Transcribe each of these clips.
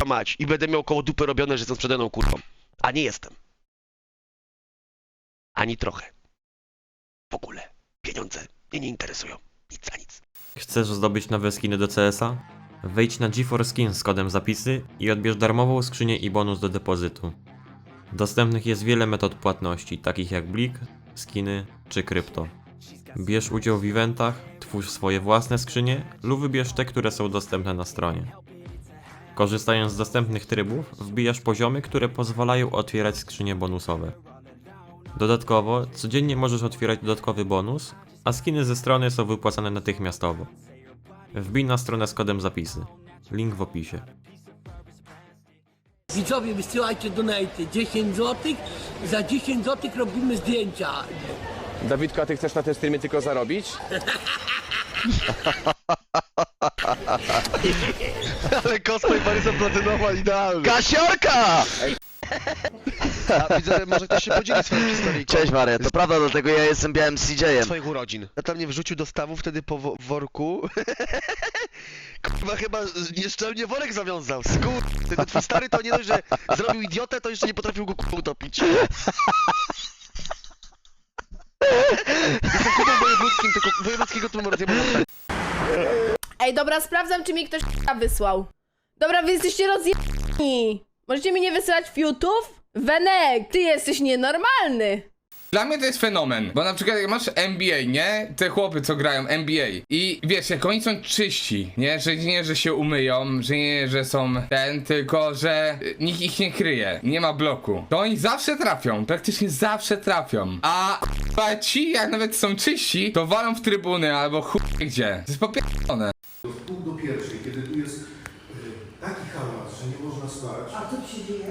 kurwa mać i będę miał koło dupy robione, że jestem sprzedaną kurwą. A nie jestem. Ani trochę. W ogóle. Pieniądze mnie nie interesują. Nic za nic. Chcesz zdobyć nowe skiny do CS-a? Wejdź na GeForce Skins z kodem zapisy i odbierz darmową skrzynię i bonus do depozytu. Dostępnych jest wiele metod płatności, takich jak Blik, skiny czy krypto. Bierz udział w eventach, twórz swoje własne skrzynie lub wybierz te, które są dostępne na stronie. Korzystając z dostępnych trybów, wbijasz poziomy, które pozwalają otwierać skrzynie bonusowe. Dodatkowo, codziennie możesz otwierać dodatkowy bonus, a skiny ze strony są wypłacane natychmiastowo. Wbij na stronę z kodem zapisy. Link w opisie. Widzowie, wysyłajcie donaty 10 zł. Za 10 zł robimy zdjęcia. Dawidko, a ty chcesz na tym streamie tylko zarobić? Ale cosplay Parysa Platynowa idealny. Kasiorka! A widzę, może ktoś się podzieli swoją historią. Cześć Maria, to prawda, dlatego ja jestem białym CJ-em. Swoich urodzin. Tata mnie wrzucił do stawu wtedy po wo- worku. Kurwa chyba nieszczelnie worek zawiązał. Skur... Ten twój stary to nie dość, że zrobił idiotę, to jeszcze nie potrafił go kurwa utopić. Jestem klubem wojewódzkim, tylko wojewódzkiego tłumu rozjebał. Ej, dobra, sprawdzam, czy mi ktoś wysłał. Dobra, wy jesteście rozjebani. Możecie mi nie wysyłać fiutów? Wenek, ty jesteś nienormalny. Dla mnie to jest fenomen, bo na przykład jak masz NBA, nie? Te chłopy, co grają NBA i wiesz, jak oni są czyści, nie? Że nie, że się umyją, że nie, że są ten, tylko że y, nikt ich nie kryje, nie ma bloku. To oni zawsze trafią, praktycznie zawsze trafią. A ci, jak nawet są czyści, to walą w trybuny albo chuj gdzie. To jest popierdolone. pół do pierwszej, kiedy tu jest y, taki hałas, że nie można spać. A co tu się dzieje?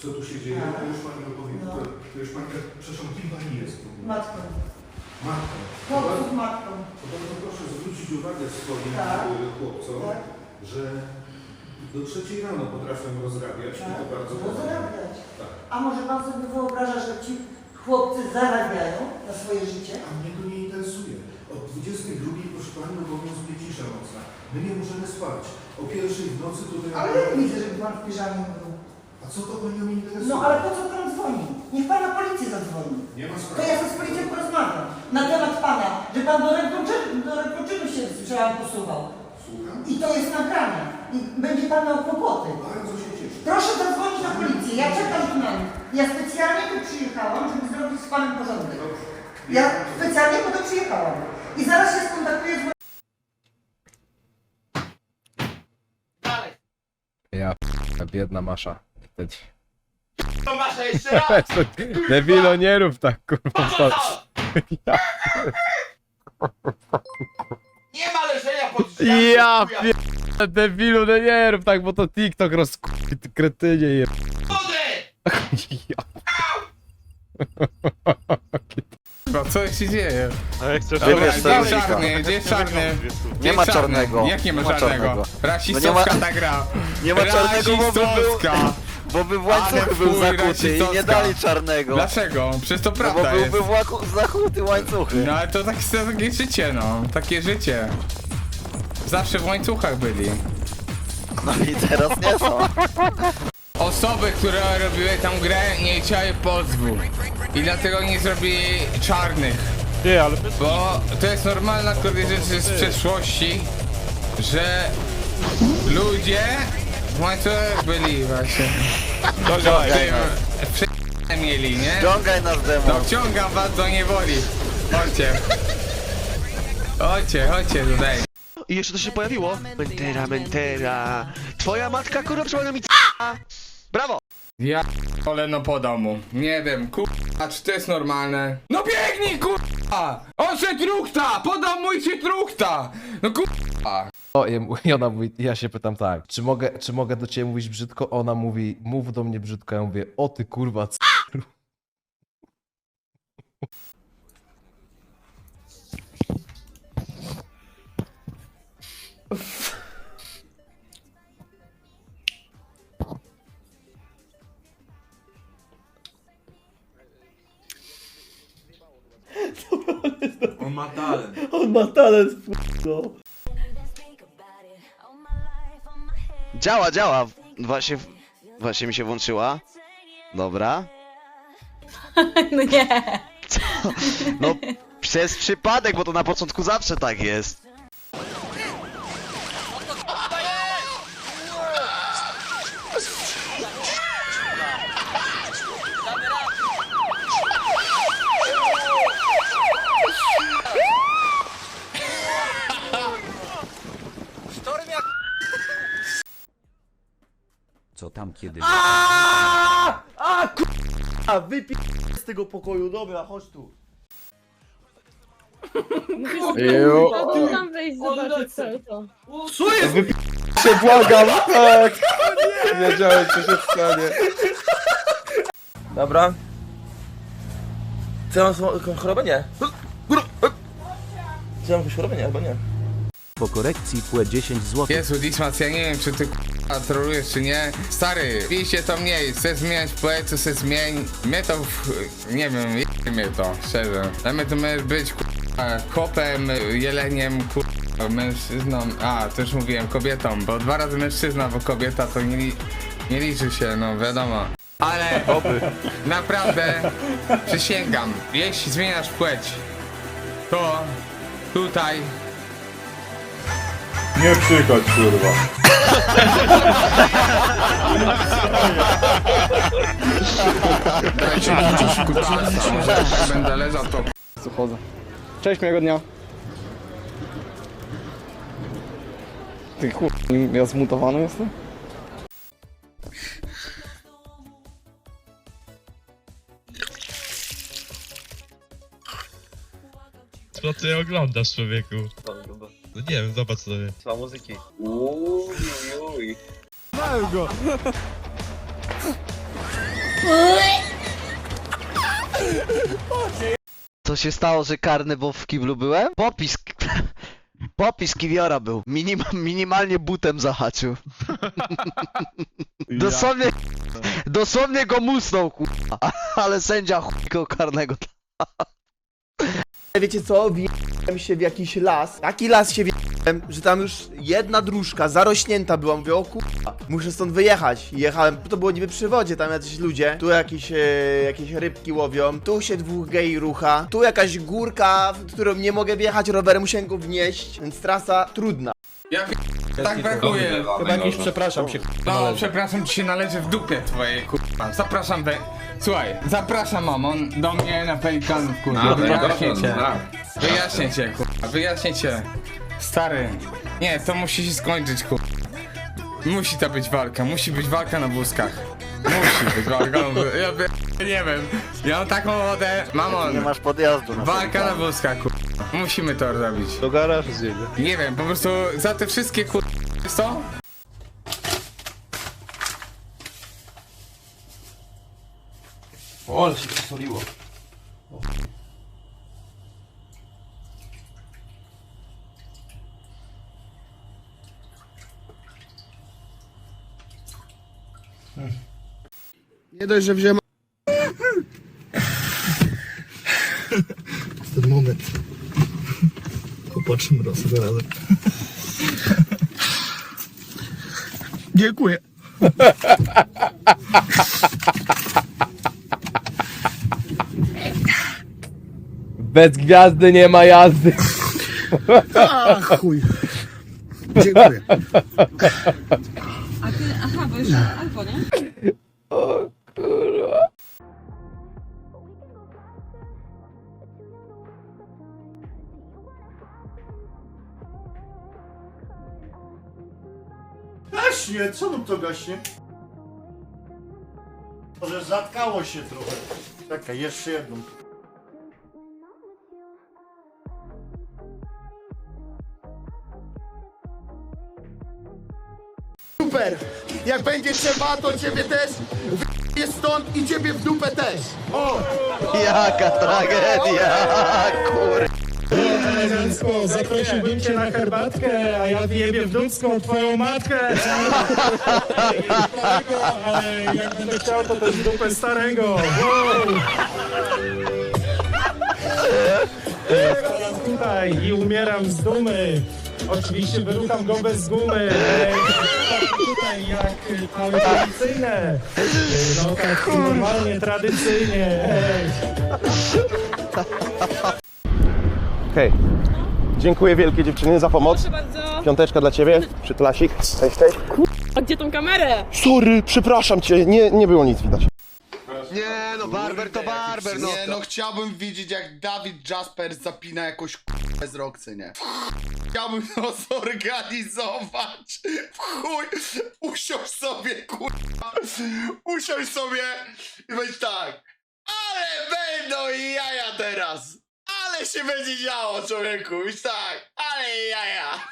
Co tu się dzieje? To już pani opowiem. No. To, to już pani, przepraszam, kim pani jest? Matką. Matka. Chłopców matką. To bardzo proszę zwrócić uwagę swoim Tak. y, chłopcom, Tak. że do trzeciej rano potrafią rozrabiać i to bardzo No powoli. zarabiać. Tak. A może pan sobie wyobraża, że ci chłopcy zarabiają na swoje życie? A mnie to nie interesuje. Od 22 proszę pani obowiązuje cisza nocna. My nie możemy spać. O pierwszej w nocy tutaj... Ale ja nie widzę, żeby pan w piżamie był. A co to panią interesuje? No ale po co pan dzwoni? Niech pan na policję zadzwoni. Nie ma To sprawy. ja sobie z policją porozmawiam. Na temat pana, że pan do rękoczynu się słyszałam posuwał. Słucham? I to jest nagrane. I będzie pan miał kłopoty. Bardzo się cieszę. Proszę zadzwonić na policję. Ja czekam tu na nich. Ja specjalnie tu przyjechałam, żeby zrobić z panem porządek. Ja specjalnie po to przyjechałam. I zaraz się skontaktuję z Ja p- biedna Masza. To masz jeszcze raz! Debilo, nie rób tak, kurwa. to- Ja, Nie ma leżenia pod ja p- debilu, no nie rób tak, bo to TikTok rozkupi, ty kretynie je. Ja. Chyba co się dzieje? Wybierz Dobra, sobie gdzie jest czarny? Gdzie jest czarny? Gdzie Nie ma jest czarny? czarnego. Jak nie ma Nie ma czarnego? Rasistowska No nie ma- ta gra. Nie ma czarnego, bo by był, Rasistowska. bo by w Ale łańcuch był fuj, zakuty i rasistowska. nie dali czarnego. Dlaczego? Przecież to No bo prawda jest. byłby w łaku, zakuty łańcuchy. No ale to tak, to takie życie no. Takie życie. Zawsze w łańcuchach byli. No i teraz nie są. Osoby, które robiły tam grę nie chciały pozwu. I dlatego nie zrobili czarnych. Nie, ale Bo to jest normalna kurde rzecz z przeszłości, że ludzie w łańcuchach byli właśnie. Ściągaj nas. Tym mieli, nie? Ściągaj nas demo. No wciągam was do niewoli. Chodźcie. Chodźcie, chodźcie tutaj. I jeszcze to się pojawiło. Mentera, mentera. Twoja matka kurwa przypomina mi c***a. Brawo! Ja ale no po domu. Nie wiem, kurwa, czy to jest normalne? No biegnij, kurwa! On się truchta! Po domu i się truchta! No kurwa! O, i i ona mówi, ja się pytam tak, czy mogę, czy mogę do ciebie mówić brzydko? Ona mówi, mów do mnie brzydko, ja mówię, o ty kurwa, c... ma talent. On ma talent, no. Działa, działa. Właśnie, właśnie mi się włączyła. Dobra. No nie. No, przez przypadek, bo to na początku zawsze tak jest. Co tam kiedy... A k***a, wypij z tego pokoju, dobra, chodź tu. Tam wejść zobaczyć co to. Się błagam, tak! Wiedziałem, co się stanie. Dobra. Co ja mam jakąś chorobę? Nie. Co ja mam jakąś chorobę? Nie, chyba nie. Po korekcji płe 10 zł. Jezu, Dismas, ja nie wiem, czy ty k***a trolujesz, czy nie. Stary, pijcie to mniej, chcesz zmieniać płeć, se zmień. Mnie to, w... nie wiem, je mnie to, szczerze. Dla mnie to możesz być k***a chłopem, jeleniem, k***a mężczyzną, a, to już mówiłem, kobietą, bo dwa razy mężczyzna, bo kobieta to nie, li... nie liczy się, no wiadomo. Ale naprawdę przysięgam, jeśli zmieniasz płeć, to tutaj Nie przychodź, kurwa. dajcie mi gdzieś będę leżał to Chodzę. Cześć, miłego dnia. Ty kur... ja zmutowany jestem? Co ty oglądasz, człowieku? No nie wiem, zobacz sobie. Słucha muzyki. Co się stało, że karny, bo w kiblu byłem? Popis... Popis kiwiora był. Minim, minimalnie butem zahaczył. Dosłownie... Dosłownie go musnął, kurwa. Ale sędzia chuj go karnego. Wiecie co? Wjechałem się w jakiś las. Taki las się wjechałem, że tam już jedna dróżka zarośnięta była. Mówię, o kurwa, muszę stąd wyjechać. I Jechałem, to było niby przy wodzie, tam jacyś ludzie. Tu jakieś, e, jakieś rybki łowią. Tu się dwóch gej rucha. Tu jakaś górka, w którą nie mogę wjechać rowerem, musiałem go wnieść. Więc trasa trudna. Ja tak brakuje. Chyba jakieś przepraszam się. No, przepraszam, ci się należy w dupie twojej, kurwa. Zapraszam we... Słuchaj, zapraszam mamon do mnie na pelikanów, kurwa. Wyjaśnię cię. Wyjaśnię cię, kurwa. Wyjaśnię cię. Stary. Nie, to musi się skończyć, kurwa. Musi to być walka, musi być walka na wózkach. Musi być walka na wózkach. Ja nie wiem. Ja mam taką wodę. Nie Mamon. masz podjazdu na Walka na wózkach, kurwa. Musimy to robić. Do garażu zjedzie. Nie wiem, po prostu za te wszystkie kur... co? O, ale się posoliło. Nie dość, że wziąłem... Ten moment. Sobie razem. Dziękuję. Bez gwiazdy nie ma jazdy. A chuj. Dziękuję. Aha, bo już albo nie? Gaśnie, co mu to gaśnie? Może zatkało się trochę. Czekaj, jeszcze jedną. Super! Jak będzie trzeba, to ciebie też jest stąd i ciebie w dupę też! O! Jaka tragedia, kur... Elegancko, zaprosiłbym cię na herbatkę, a ja wjebię w dupską twoją matkę! Ale jak będę chciał, to też dupę starego! Wow! Tutaj i umieram z dumy! Oczywiście wyrucham go bez gumy. Tutaj jak y, cały tradycyjne. No tak normalnie, tradycyjnie. Ej. Okej. Dziękuję wielkie dziewczyny za pomoc. Proszę bardzo. Piąteczka dla ciebie, przytulasik. Cześć, cześć. A gdzie tą kamerę? Sorry, przepraszam cię, nie, nie było nic widać. Nie no, barber to barber, no. Nie no, chciałbym widzieć jak Dawid Jasper zapina jakąś k***ę z Roxy, nie? Chciałbym to zorganizować. W chuj, usiąść sobie, kurwa. Usiąść sobie i być tak. Ale będą jaja teraz. Ale się będzie działo, człowieku. Już tak, ale jaja.